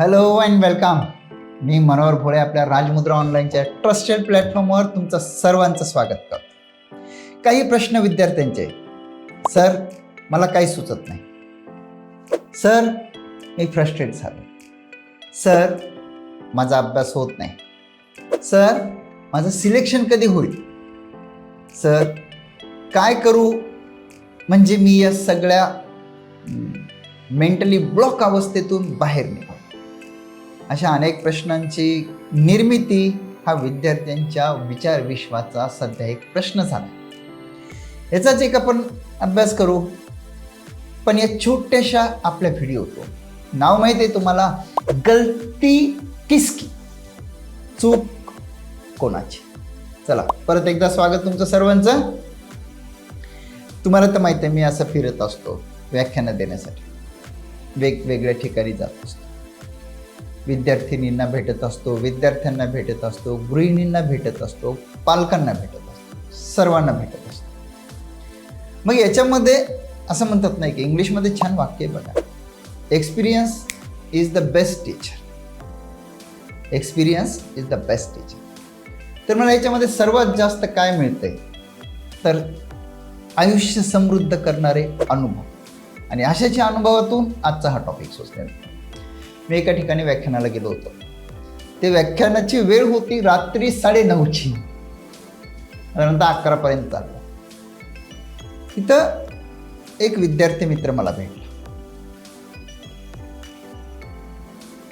Hello and welcome मी मनोहर भोळे आपल्या राजमुद्रा ऑनलाईनच्या ट्रस्टेड प्लॅटफॉर्मवर तुमचं सर्वांचं स्वागत करतो. काही प्रश्न विद्यार्थ्यांचे सर मला काही सुचत नाही. सर मी फ्रस्ट्रेट झालो सर माझा अभ्यास होत नाही. सर माझं सिलेक्शन कधी होईल? सर काय करू? म्हणजे मी या सगळ्या मेंटली ब्लॉक अवस्थेतून बाहेर निघू अशा अनेक प्रश्नांची निर्मिती हा विद्यार्थ्यांच्या विचार विश्वाचा सध्या एक प्रश्न झाला. याचाच एक आपण अभ्यास करू. पण या छोट्याशा आपल्या व्हिडिओतो नाव माहिती आहे तुम्हाला? गलती किसकी? चूक कोणाची? चला परत एकदा स्वागत तुमचं सर्वांचं. तुम्हाला तर माहिती आहे मी असं फिरत असतो व्याख्यानं देण्यासाठी. वेगवेगळ्या ठिकाणी जात असतो. विद्यार्थिनींना भेटत असतो विद्यार्थ्यांना भेटत असतो गृहिणींना भेटत असतो पालकांना भेटत असतो सर्वांना भेटत असतो. मग याच्यामध्ये असं म्हणतात नाही की इंग्लिशमध्ये छान वाक्य बघा. Experience is the best teacher experience is the best teacher तर मला याच्यामध्ये सर्वात जास्त काय मिळतंय? तर आयुष्य समृद्ध करणारे अनुभव. आणि अशाच्या अनुभवातून आजचा हा टॉपिक सुचलेला मी एका ठिकाणी व्याख्यानाला गेलो होतो. ते व्याख्यानाची वेळ होती रात्री साडेनऊची. नंतर अकरापर्यंत चाललं तिथं एक विद्यार्थी मित्र मला भेटला.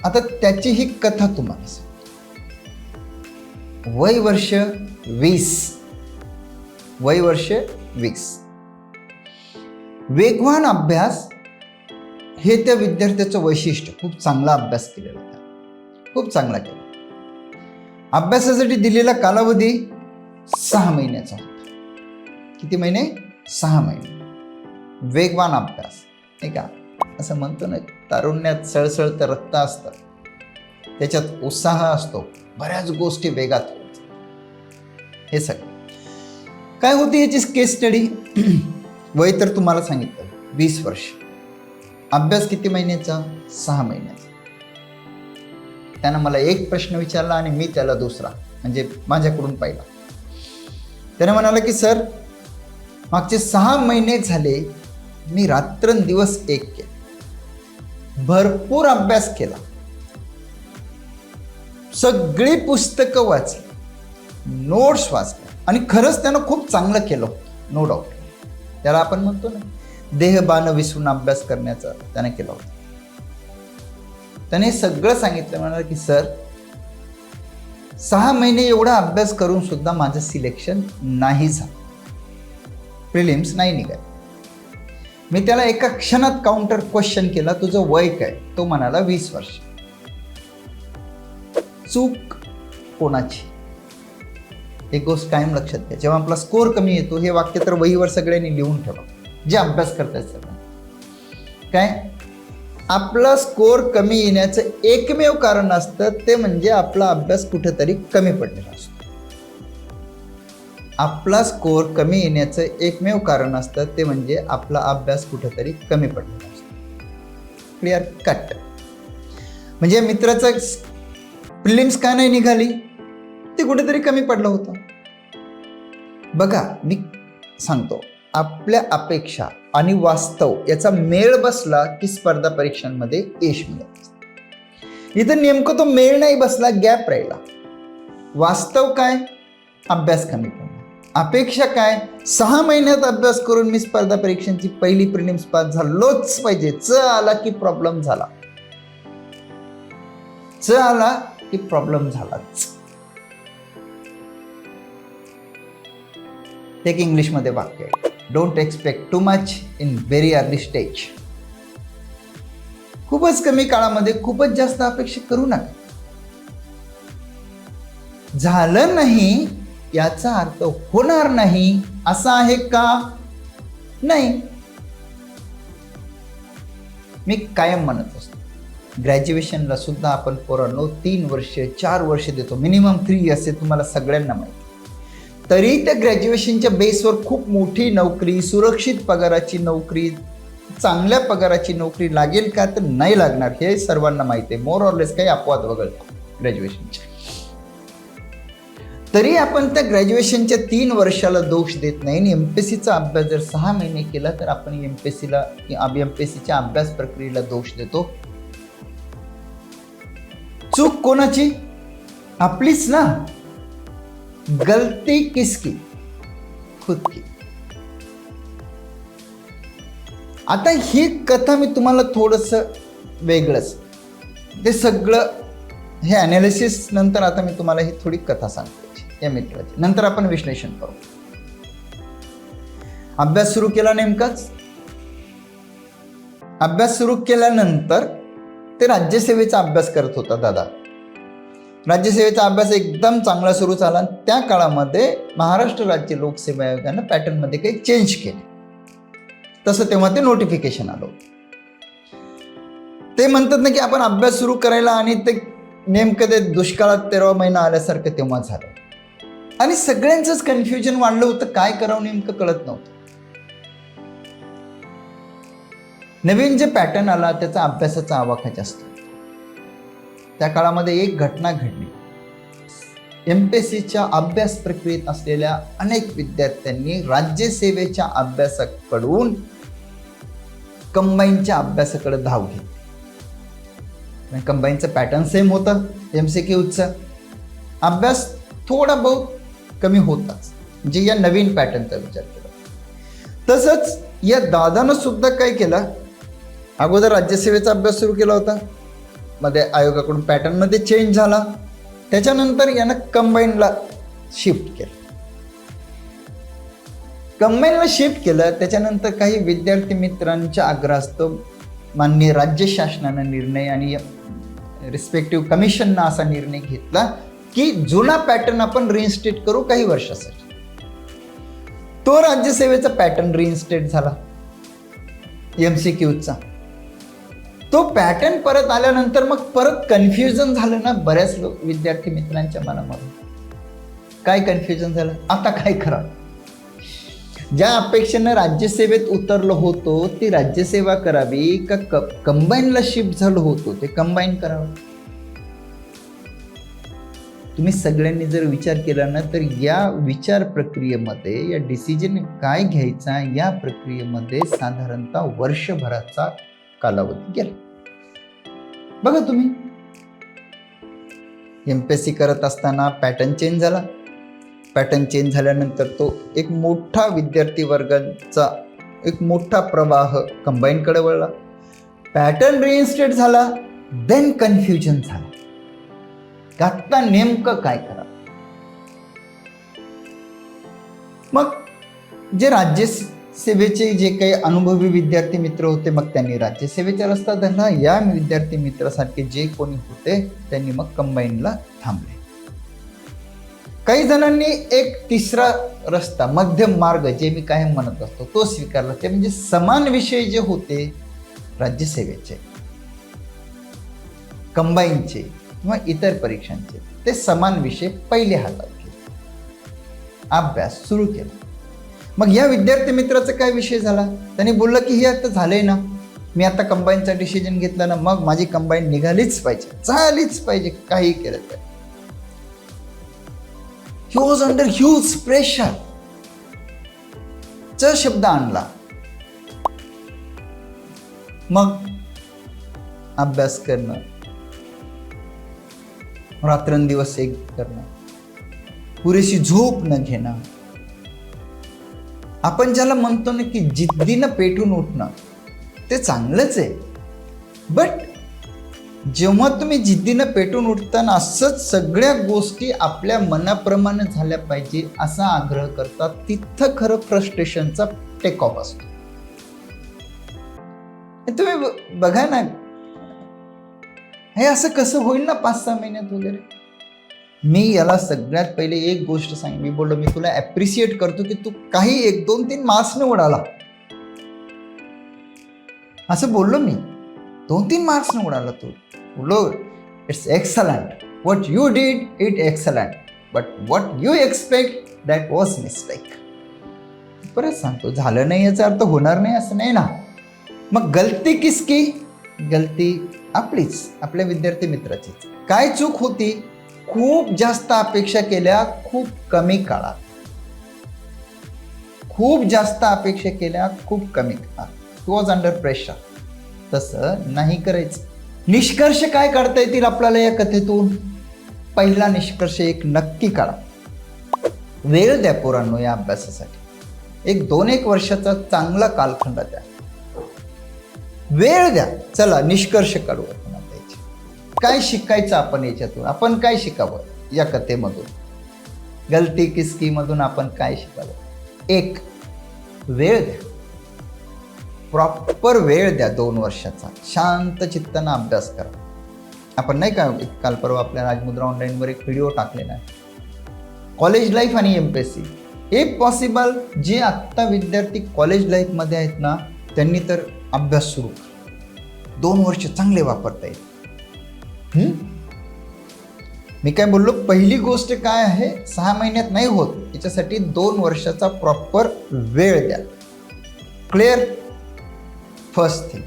आता त्याची ही कथा तुम्हाला वय वर्ष वीस. वय वर्ष वीस. वेगवान अभ्यास हे त्या विद्यार्थ्याचं वैशिष्ट्य. खूप चांगला अभ्यास केलेला होता. खूप चांगला केला. अभ्यासासाठी दिलेला कालावधी सहा महिन्याचा होता. किती महिने? सहा महिने. वेगवान अभ्यास. नाही का? असं म्हणतो ना तारुण्यात सळसळतं रक्त असतं. त्याच्यात उत्साह असतो. बऱ्याच गोष्टी वेगात होत हे सगळं. काय होती याची केस स्टडी वय तर तुम्हाला सांगितलं. वीस वर्ष. अभ्यास किती महिन्याचा? सहा महिन्याचा. त्यानं मला एक प्रश्न विचारला आणि मी त्याला दुसरा म्हणजे माझ्याकडून पाहिला. त्याने म्हणाला की सर मागचे सहा महिने झाले मी रात्रंदिवस एक केलं. भरपूर अभ्यास केला. सगळी पुस्तकं वाचली. नोट्स वाचल्या. आणि खरंच त्यानं खूप चांगलं केलं. नो डाऊट त्याला आपण म्हणतो ना देहबान विसरून अभ्यास करण्याचा त्याने केला होता. त्याने सगळं सांगितलं म्हणाल की सर सहा महिने एवढा अभ्यास करून सुद्धा माझं सिलेक्शन नाही झालं. प्रिलिम्स नाही निघाल. मी त्याला एका क्षणात काउंटर क्वेश्चन केला तुझं वय काय? तो म्हणाला वीस वर्ष. चूक कोणाची? एक गोष्ट कायम लक्षात घ्या. जेव्हा आपला स्कोर कमी येतो हे वाक्य तर वहीवर सगळ्यांनी लिहून ठेवा. जे अभ्यास करतायत सगळं. काय? आपला स्कोर कमी येण्याचं एकमेव कारण असतं ते म्हणजे आपला अभ्यास कुठेतरी कमी पडलेला असतो. आपला स्कोर कमी येण्याचं एकमेव कारण असतं ते म्हणजे आपला अभ्यास कुठेतरी कमी पडलेला असतो. क्लिअर कट म्हणजे मित्राचं प्रिलिम्स का नाही निघाली? ते कुठेतरी कमी पडलं होतं. बघा मी सांगतो. आपल्या अपेक्षा आणि वास्तव याचा मेळ बसला की स्पर्धा परीक्षांमध्ये यश मिळत इथं नेमकं तो मेळ नाही बसला गॅप राहिला. वास्तव काय? अभ्यास कमी पडला अपेक्षा काय? सहा महिन्यात अभ्यास करून मी स्पर्धा परीक्षांची पहिली प्रिलिम्स पास झालोच पाहिजे. च आला की प्रॉब्लेम झाला. च आला की प्रॉब्लेम झालाच. एक इंग्लिशमध्ये वाक्य आहे. Don't expect too much in very early stage खूपच कमी काळामध्ये खूपच जास्त अपेक्षा करू नका. झालं नाही याचा अर्थ होणार नाही असा आहे का? नाही. मी कायम म्हणत असतो. ग्रॅज्युएशनला सुद्धा आपण पोरांनो तीन वर्ष चार वर्ष देतो. मिनिमम थ्री इयर्स हे तुम्हाला सगळ्यांना माहिती. तरी त्या ग्रॅज्युएशनच्या बेसवर खूप मोठी नोकरी सुरक्षित पगाराची नोकरी चांगल्या पगाराची नोकरी लागेल का तर नाही लागणार हे सर्वांना माहिती आहे. मोर ऑरलेस काही अपवाद वगळतो ग्रॅज्युएशनचे तरी आपण त्या ग्रॅज्युएशनच्या तीन वर्षाला दोष देत नाही. आणि एम पी सीचा अभ्यास जर सहा महिने केला तर आपण एम पी सीला एम पी सीच्या अभ्यास प्रक्रियेला दोष देतो. चूक कोणाची? आपलीच ना. गलती किसकी? खुद की. आता ही कथा मी तुम्हाला थोडंसं वेगळंच. ते सगळं हे अनालिसिस नंतर आता मी तुम्हाला ही थोडी कथा सांगतो. या मित्राची. नंतर आपण विश्लेषण करू. अभ्यास सुरू केला नेमकाच? अभ्यास सुरू केल्यानंतर ते राज्यसेवेचा अभ्यास करत होता दादा. राज्यसेवेचा अभ्यास एकदम चांगला सुरू झाला. आणि त्या काळामध्ये महाराष्ट्र राज्य लोकसेवा आयोगानं पॅटर्नमध्ये काही चेंज केले. तसं तेव्हा ते नोटिफिकेशन आलं ते म्हणतात ना की आपण अभ्यास सुरू करायला आणि ते नेमकं ते दुष्काळात तेरावा महिना आल्यासारखं तेव्हा झालं. आणि सगळ्यांचंच कन्फ्युजन वाढलं होतं. काय करावं नेमकं कळत नव्हतं. नवीन जे पॅटर्न आला त्याचा अभ्यासाचा आवाका जास्त. होता. त्या काळामध्ये एक घटना घडली. एम पी एस सीच्या अभ्यास प्रक्रियेत असलेल्या अनेक विद्यार्थ्यांनी राज्यसेवेच्या अभ्यासाकडून कंबाईनच्या अभ्यासाकडे धाव घेतली. कंबाईनचं पॅटर्न सेम होतं एम सी क्यूचं अभ्यास थोडा बहुत कमी होताच. म्हणजे या नवीन पॅटर्नचा विचार केला. तसंच या दादानं सुद्धा काय केलं? अगोदर राज्यसेवेचा अभ्यास सुरू केला होता. मध्ये आयोगाकडून पॅटर्नमध्ये चेंज झाला. त्याच्यानंतर यानं कंबाईनला शिफ्ट केलं. कंबाईनला शिफ्ट केलं त्याच्यानंतर काही विद्यार्थी मित्रांच्या आग्रहास्तव माननीय राज्य शासनानं निर्णय आणि रिस्पेक्टिव्ह कमिशननं असा निर्णय घेतला की जुना पॅटर्न आपण रिइन्स्टेट करू काही वर्षासाठी. तो राज्यसेवेचा पॅटर्न रिइन्स्टेट झाला. एम सी क्यूचा तो पॅटर्न परत आल्यानंतर मग परत कन्फ्युजन झालं ना बऱ्याच लोक विद्यार्थी मित्रांच्या मनामध्ये. काय कन्फ्युजन झालं? आता काय करा? ज्या अपेक्षेनं राज्यसेवेत उतरलो होतो ती राज्यसेवा करावी का क कंबाईनला शिफ्ट झालो होतो ते कंबाईन करावं? तुम्ही सगळ्यांनी जर विचार केला ना तर या विचार प्रक्रियेमध्ये या डिसिजन काय घ्यायचा या प्रक्रियेमध्ये साधारणतः वर्षभराचा कालावधी गेला. बघा तुम्ही. एम पी एस सी करत असताना पॅटर्न चेंज झाला. पॅटर्न चेंज झाल्यानंतर तो एक मोठा विद्यार्थी वर्गाचा एक मोठा प्रवाह कंबाईनकडे वळला. पॅटर्न रिइन्स्टेट झाला देन कन्फ्युजन झाला. आता नेमकं काय करा मग जे सेवेचे जे काही अनुभवी विद्यार्थी मित्र होते मग त्यांनी राज्यसेवेचा रस्ता धरला. या विद्यार्थी मित्रासारखे जे कोणी होते त्यांनी मग कंबाईनला थांबले. काही जणांनी एक तिसरा रस्ता मध्यम मार्ग जे मी काय म्हणत असतो तो स्वीकारला. ते म्हणजे समान विषय जे होते राज्यसेवेचे कंबाईनचे किंवा इतर परीक्षांचे ते समान विषय पहिले हातात घेतले. अभ्यास सुरू केला. मग या विद्यार्थी मित्राचा काय विषय झाला? त्यांनी बोललं की हे आता झालंय ना. मी आता कंबाईनचा डिसिजन घेतला ना मग माझी कंबाईन निघालीच पाहिजे. झालीच पाहिजे काही केलं तर. He was under huge pressure च शब्द आणला. मग अभ्यास करणं. रात्रंदिवस एक करणं. पुरेशी झोप न घेणं. आपण ज्याला म्हणतो ना की जिद्दीनं पेटून उठणं ते चांगलंच आहे. बट जेव्हा तुम्ही जिद्दीनं पेटून उठताना असंच सगळ्या गोष्टी आपल्या मनाप्रमाणे झाल्या पाहिजे असा आग्रह करतात तिथं खरं फ्रस्ट्रेशनचा टेक ऑफ असतो. हे तुम्ही ब- बघा ना. हे असं कसं होईल ना पाच सहा महिन्यात वगैरे? मी याला सगळ्यात पहिले एक गोष्ट सांग. मी बोललो मी तुला ॲप्रिशिएट करतो की तू काही एक दोन तीन मार्क्सने उडाला. असं बोललो मी. दोन तीन मार्क्सने उडाला तू. बोललो it's excellent what you did it excellent but what you expect that was mistake परत सांगतो झालं नाही याचा अर्थ होणार नाही असं नाही ना. मग गलती किसकी? गलती आपलीच आपल्या विद्यार्थी मित्राचीच. काय चूक होती? खूप जास्त अपेक्षा केल्या खूप कमी काळात. खूप जास्त अपेक्षा केल्या खूप कमी काळात. वॉज अंडर प्रेशर तसं नाही करायचं. निष्कर्ष काय काढता येतील आपल्याला या कथेतून? पहिला निष्कर्ष एक नक्की काढा. वेळ द्या पोरांनो या अभ्यासासाठी. एक दोन एक वर्षाचा चांगला कालखंड द्या. वेळ द्या. चला निष्कर्ष काढू काय शिकायचं आपण याच्यातून? आपण काय शिकावं या कथेमधून? गलती किसकीमधून आपण काय शिकावं? एक वेळ द्या. प्रॉपर वेळ द्या दोन वर्षाचा. शांत चित्तानं अभ्यास करा. आपण नाही का काल परवा आपल्या राजमुद्रा ऑनलाईनवर एक व्हिडिओ टाकलेला आहे. कॉलेज लाईफ आणि M P S C if possible जे आत्ता विद्यार्थी कॉलेज लाईफमध्ये आहेत ना त्यांनी तर अभ्यास सुरू दोन वर्ष चांगले वापरता येईल मी काय बोललो पहिली गोष्ट काय आहे सहा महिन्यात नाही होत. याच्यासाठी दोन वर्षाचा प्रॉपर वेळ द्या. Clear first thing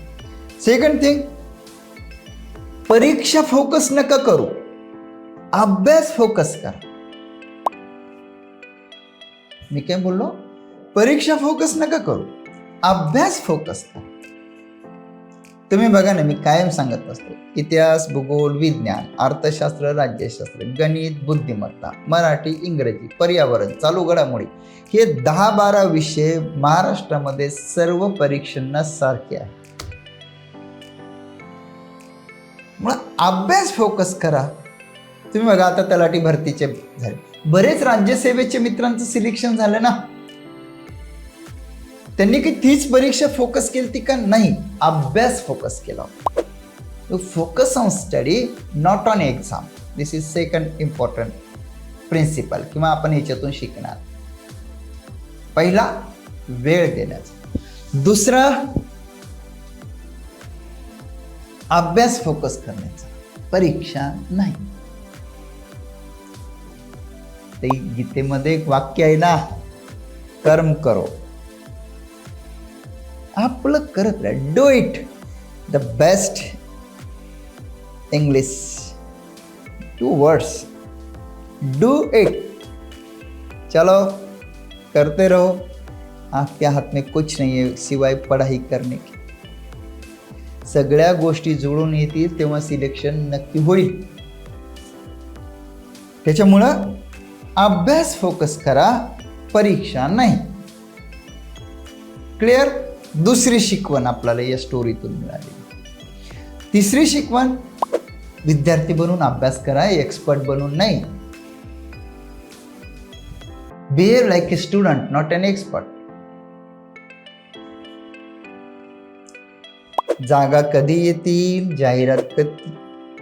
second thing परीक्षा फोकस नका करू. अभ्यास फोकस करा. मी काय बोललो परीक्षा फोकस नका करू. अभ्यास फोकस करा. तुम्ही बघा ना मी कायम सांगत असतो इतिहास भूगोल विज्ञान अर्थशास्त्र राज्यशास्त्र गणित बुद्धिमत्ता मराठी इंग्रजी पर्यावरण चालू घडामोडी हे दहा बारा विषय महाराष्ट्रामध्ये सर्व परीक्षांना सारखे आहे मग अभ्यास फोकस करा. तुम्ही बघा आता तलाठी भरतीचे झाले. बरेच राज्यसेवेचे मित्रांचं सिलेक्शन झालं ना. त्यांनी की तीच परीक्षा फोकस केली ती का नाही? अभ्यास फोकस केला. Focus on study not on exam this is second important principle किंवा आपण ह्याच्यातून शिकणार. पहिला वेळ देण्याचा. दुसरा अभ्यास फोकस करण्याचा. परीक्षा नाही. ते गीतेमध्ये एक वाक्य आहे ना कर्म करो. आपलं करत राहा. Do it the best English two words do it चलो करते रहो. आपके हाथ में कुछ नहीं है सिवाय पढ़ाई करने की. सगळ्या गोष्टी जुळून येतील तेव्हा सिलेक्शन नक्की होईल. त्याच्यामुळं अभ्यास फोकस करा परीक्षा नाही. क्लिअर दुसरी शिकवण आपल्याला या स्टोरीतून मिळाली. तिसरी शिकवण विद्यार्थी बनून अभ्यास करा एक्सपर्ट बनून नाही. Behave like a student not an expert जागा कधी येतील जाहिरात कधी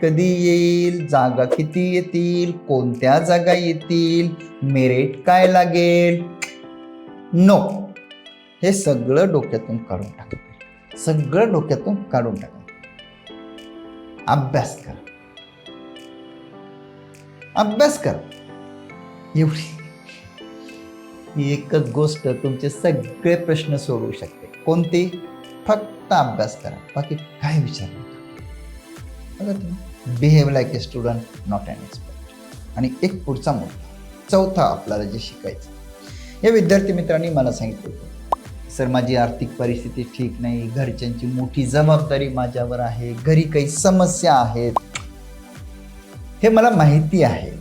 कधी येईल जागा किती येतील कोणत्या जागा येतील मेरिट काय लागेल? नो हे सगळं डोक्यातून काढून टाका. सगळं डोक्यातून काढून टाका. अभ्यास करा. अभ्यास करा. एवढी. ही एकच गोष्ट तुमचे सगळे प्रश्न सोडवू शकते. कोणती? फक्त अभ्यास करा. बाकी काय विचार नका. Behave like a student not an expert आणि एक पुढचा मुद्दा. चौथा आपल्याला जे शिकायचं. या विद्यार्थी मित्रांनी मला सांगितलं होतं. सर माझी आर्थिक परिस्थिती ठीक नाही घरच्यांची मोठी जबाबदारी माझ्यावर आहे घरी काही समस्या आहेत. हे मला माहिती आहे.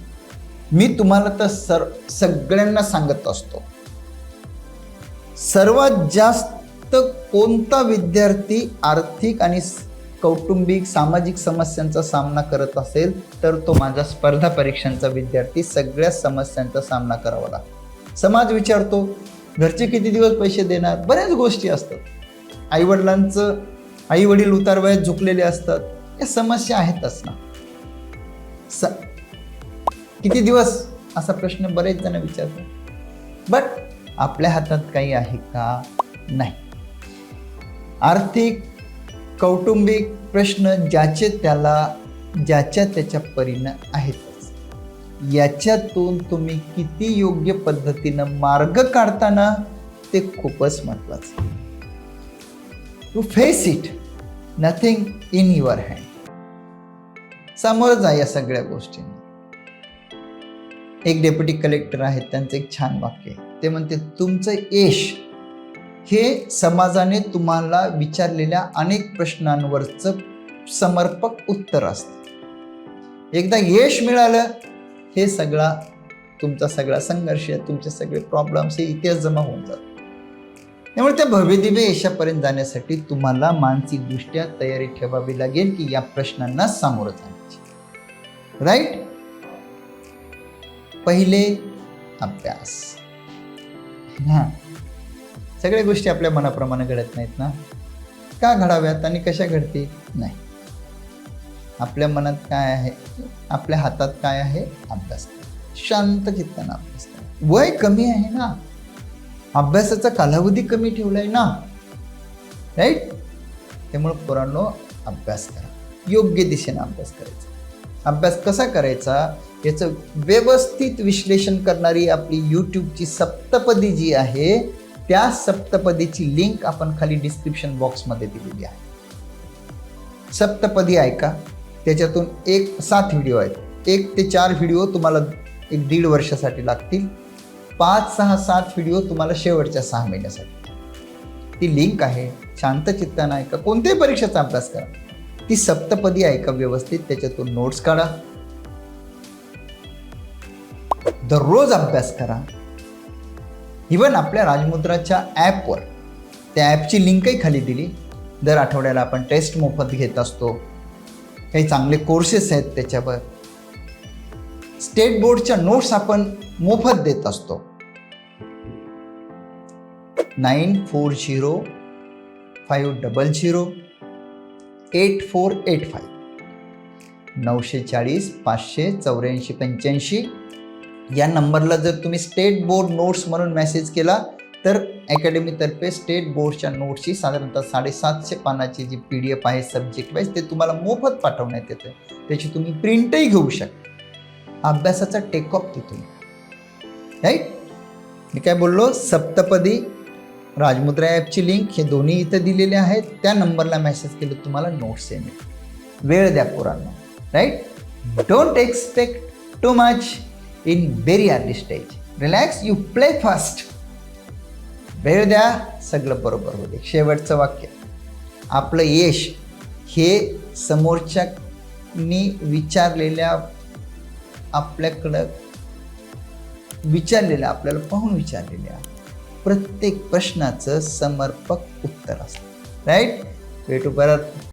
मी तुम्हाला तर सर सगळ्यांना सांगत असतो. सर्वात जास्त कोणता विद्यार्थी आर्थिक आणि कौटुंबिक सामाजिक समस्यांचा सामना करत असेल तर तो माझा स्पर्धा परीक्षांचा विद्यार्थी सगळ्या समस्यांचा सामना करावा लागतो. समाज विचारतो घरचे किती दिवस पैसे देणार? बऱ्याच गोष्टी असतात. आईवडिलांचं आई वडील उतार वयात झुकलेले असतात. या समस्या आहेतच ना. स किती दिवस? असा प्रश्न बरेच जण विचारतात. बट आपल्या हातात काही आहे का? नाही. आर्थिक कौटुंबिक प्रश्न ज्याचे त्याला ज्याच्या त्याच्या परीनं आहेत. याच्यातून तुम्ही किती योग्य पद्धतीनं मार्ग काढताना ते खूपच महत्वाचं to face it nothing in your hand समोर जा या सगळ्या गोष्टींना. एक डेप्युटी कलेक्टर आहेत त्यांचं एक छान वाक्य आहे. ते म्हणते तुमचं यश हे समाजाने तुम्हाला विचारलेल्या अनेक प्रश्नांवरचं समर्पक उत्तर असतं. एकदा यश मिळालं हे सगळा तुमचा सगळा संघर्ष तुमचे सगळे प्रॉब्लेम्स हे इतिहास जमा होऊन जातात. त्यामुळे त्या भव्यदिव्य यशापर्यंत जाण्यासाठी तुम्हाला मानसिकदृष्ट्या तयारी ठेवावी लागेल की या प्रश्नांना सामोरं जाण्याची. राईट पहिले अभ्यास. हां. सगळ्या गोष्टी आपल्या मनाप्रमाणे घडत नाहीत ना? का घडाव्यात आणि कशा घडतील? नाही. आपल्या मनात काय आहे? आपल्या हातात काय आहे? अभ्यास. शांत चित्तानं अभ्यास वय कमी आहे ना? अभ्यासाचा कालावधी कमी ठेवलाय ना? राईट त्यामुळं पोरांनो अभ्यास करा. योग्य दिशेनं अभ्यास करायचा. अभ्यास कसा करायचा? याचं व्यवस्थित विश्लेषण करणारी आपली यूट्यूबची सप्तपदी जी आहे त्या सप्तपदीची लिंक आपण खाली डिस्क्रिप्शन बॉक्समध्ये दिलेली आहे. सप्तपदी ऐका. त्याच्यातून एक सात व्हिडिओ आहेत. एक ते चार व्हिडिओ तुम्हाला एक दीड वर्षासाठी लागतील. पाच सहा सात व्हिडिओ तुम्हाला शेवटच्या सहा महिन्यासाठी. ती लिंक आहे. शांत चित्तानं ऐका कोणत्याही परीक्षेचा अभ्यास करा. ती सप्तपदी ऐका व्यवस्थित त्याच्यातून नोट्स काढा. दररोज अभ्यास करा. इवन आपल्या राजमुद्राच्या ॲपवर त्या ॲपची लिंकही खाली दिली. दर आठवड्याला आपण टेस्ट मोफत घेत असतो. काही चांगले कोर्सेस आहेत त्याच्यावर. स्टेट बोर्डच्या नोट्स आपण मोफत देत असतो. Nine four zero five double zero eight four eight five नऊशे चाळीस पाचशे चौऱ्याऐंशी पंच्याऐंशी या नंबरला जर तुम्ही स्टेट बोर्ड नोट्स म्हणून मेसेज केला तर अकॅडमीतर्फे स्टेट बोर्डच्या नोट्सची साधारणतः साडेसातशे पानाची जी पी डी एफ आहे सब्जेक्ट वाईज ते तुम्हाला मोफत पाठवण्यात येतं. त्याची तुम्ही प्रिंटही घेऊ शकता. अभ्यासाचा टेक ऑफ तिथून. राईट मी काय बोललो? सप्तपदी राजमुद्रा ॲपची लिंक हे दोन्ही इथं दिलेले आहेत. त्या नंबरला मेसेज केलं तुम्हाला नोट्स येणे वेळ द्या पोरांना. Right don't expect too much in very early stage relax you play fast वेळ द्या सगळं बरोबर होते शेवटचं वाक्य. आपलं यश हे समोरच्यानी विचारलेल्या आपल्याकडं विचारलेलं आपल्याला पाहून विचारलेल्या प्रत्येक प्रश्नाचं समर्पक उत्तर असतं. राईट भेटू परत.